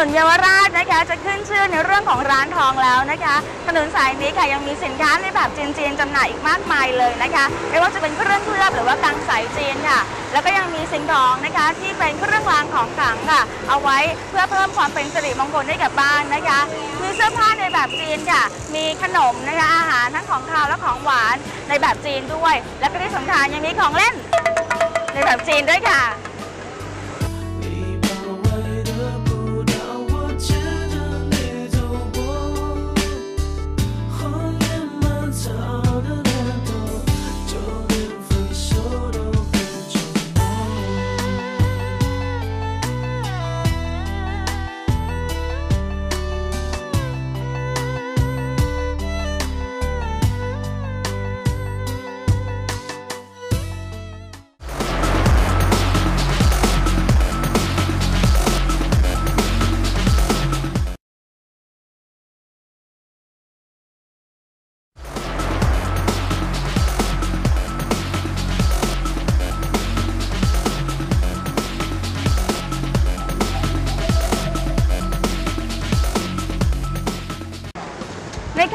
ถนนเยาวราชนะคะ จะขึ้นชื่อในเรื่องของร้านทองแล้วนะคะ ถนนสายนี้ค่ะยังมีสินค้าในแบบจีนๆจำหน่ายอีกมากมายเลยนะคะไม่ว่าจะเป็นเครื่องเคลือบหรือว่ากังสายจีนค่ะ แล้วก็ยังมีสิ่งของนะคะที่เป็นเครื่องรางของขลังค่ะ เอาไว้เพื่อเพิ่มความเป็นสิริมงคลให้กับบ้านนะคะ มีเสื้อผ้าในแบบจีนค่ะ มีขนมนะคะอาหารทั้งของคาวและของหวานในแบบจีนด้วย และก็ที่สำคัญยังมีของเล่น ในแบบจีนด้วยค่ะ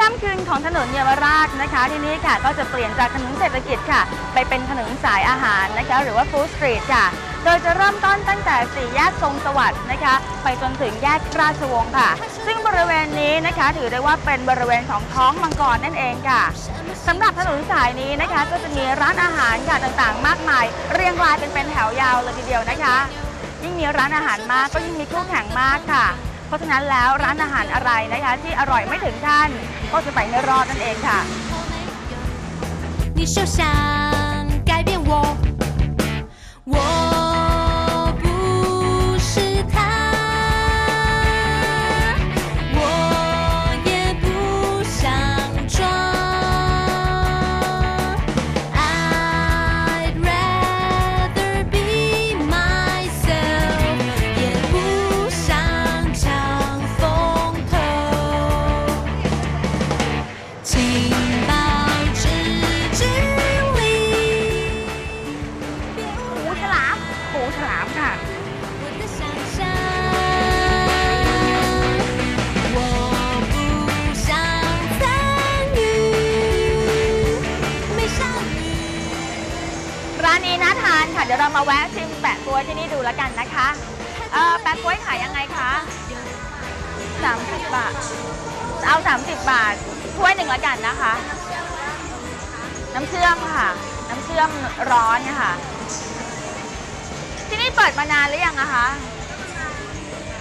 ค่ำคืนของถนนเยาวราชนะคะ ที่นี่ค่ะก็จะเปลี่ยนจากถนนเศรษฐกิจค่ะ ไปเป็นถนนสายอาหารนะคะ หรือว่าฟู้ดสตรีทค่ะ โดยจะเริ่มต้นตั้งแต่สี่แยกทรงสวัสดิ์นะคะ ไปจนถึงแยกราชวงศ์ค่ะ ซึ่งบริเวณนี้นะคะถือได้ว่าเป็นบริเวณของท้องมังกรนั่นเองค่ะสำหรับถนนสายนี้นะคะ ก็จะมีร้านอาหารค่ะต่างๆ มากมาย เรียงรายเป็นเป็นแถวยาวเลยทีเดียวนะคะ ยิ่งมีร้านอาหารมากก็ยิ่งมีคู่แข่งมากค่ะ เพราะฉะนั้นแล้วร้านอาหารอะไรนะคะ ที่อร่อยไม่ถึงท่านก็จะไปไม่รอดนั่นเองค่ะ 你休想改变我，我 เรามาแวะชิมแปะกล้วยที่นี่ดูแล้วกันนะคะเออแปะกล้วยขายยังไงคะ30 บาท เอา 30 บาทถ้วยหนึ่งแล้วกันนะคะ น้ำเชื่อมค่ะ น้ำเชื่อมร้อนค่ะ ที่นี่เปิดมานานหรือยังอะคะ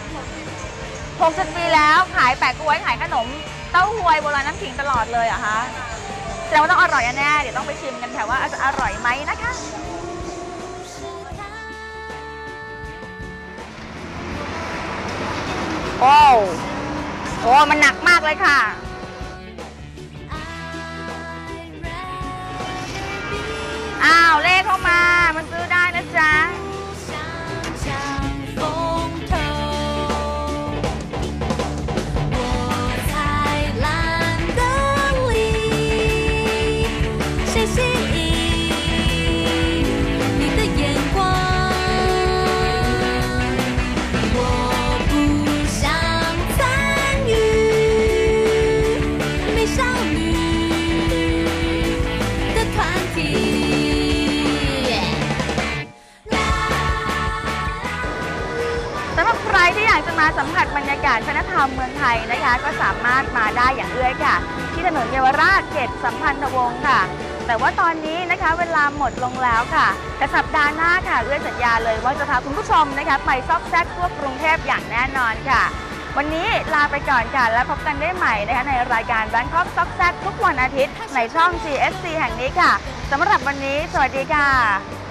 60ปีแล้วขายแปะกล้วยขายขนมเต้าหวยโบราณน้ำขิงตลอดเลยเหรอะคะแสดงว่าต้องอร่อยแน่เดี๋ยวต้องไปชิมกันค่ะว่าจะอร่อยไหมนะคะ โอ้โอ้มันหนักมากเลยค่ะ อ้าว เลขเข้ามา มันซื้อได้นะจ๊ะ มาสัมผัสบรรยากาศวัฒนธรรมเมืองไทยนะคะ ก็สามารถมาได้อย่างเอื้อยค่ะ ที่ถนนเยาวราชเขตสัมพันธวงศ์ค่ะ แต่ว่าตอนนี้นะคะเวลาหมดลงแล้วค่ะ แต่สัปดาห์หน้าค่ะเอื้อยสัญญาเลยว่าจะพาคุณผู้ชมนะคะไปซอกแซกทั่วกรุงเทพอย่างแน่นอนค่ะ วันนี้ลาไปก่อนค่ะแล้วพบกันได้ใหม่นะคะในรายการ Bangkok ซอกแซกทุกวันอาทิตย์ในช่อง GSC แห่งนี้ค่ะสำหรับวันนี้ สวัสดีค่ะ